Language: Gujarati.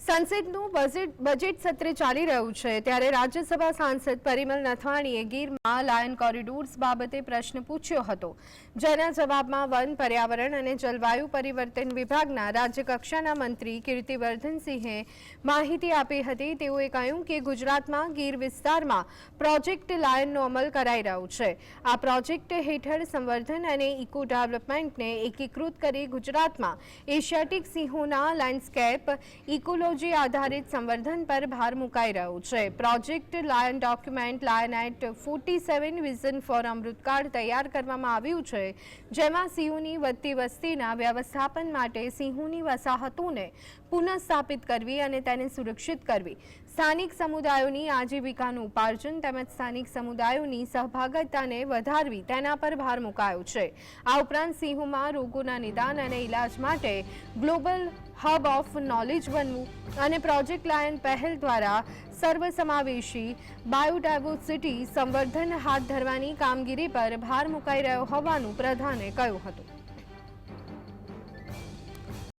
સંસદનું બજેટ સત્ર ચાલી રહ્યું છે. ત્યારે રાજ્યસભા સાંસદ પરિમલ નથવાણીએ ગીરમાં લાયન કોરિડોર્સ બાબતે પ્રશ્ન પૂછ્યો હતો. જેના જવાબમાં વન પર્યાવરણ અને જલવાયુ પરિવર્તન વિભાગના રાજ્યકક્ષાના મંત્રી કીર્તિવર્ધનસિંહે માહિતી આપી હતી. તેઓએ કહ્યું કે ગુજરાતમાં ગીર વિસ્તારમાં પ્રોજેક્ટ લાયનનો અમલ કરાઈ રહ્યો છે. આ પ્રોજેક્ટ હેઠળ સંવર્ધન અને ઇકો ડેવલપમેન્ટને એકીકૃત કરી ગુજરાતમાં એશિયાટિક સિંહોના લેન્ડસ્કેપ ઇકોલોજી આધારિત સંવર્ધન પર ભાર મુકાઈ રહ્યો છે. Project lion document lion at forty seven vision for Amritkaal તૈયાર કરવામાં આવ્યું છે, જેમાં સિંહોની વધતી વસ્તીના વ્યવસ્થાપન માટે સિંહોની વસાહતોને પુનઃસ્થાપિત કરવી અને તેને સુરક્ષિત કરવી. સ્થાનિક સમુદાયોની આજીવિકાનું ઉપાર્જન તેમજ સ્થાનિક સમુદાયોની સહભાગિતાને વધારવી તેના પર ભાર મુકાયો છે. આ ઉપરાંત સિંહોમાં રોગોના નિદાન અને ઇલાજ માટે ગ્લોબલ હબ ઓફ નોલેજ બનવું અને પ્રોજેક્ટ લાયન પહેલ દ્વારા સર્વસમાવેશી બાયોડાયવર્સિટી સંવર્ધન હાથ ધરવાની કામગીરી પર ભાર મુકાઈ રહ્યો હોવાનું પ્રધાને કહ્યું હતું.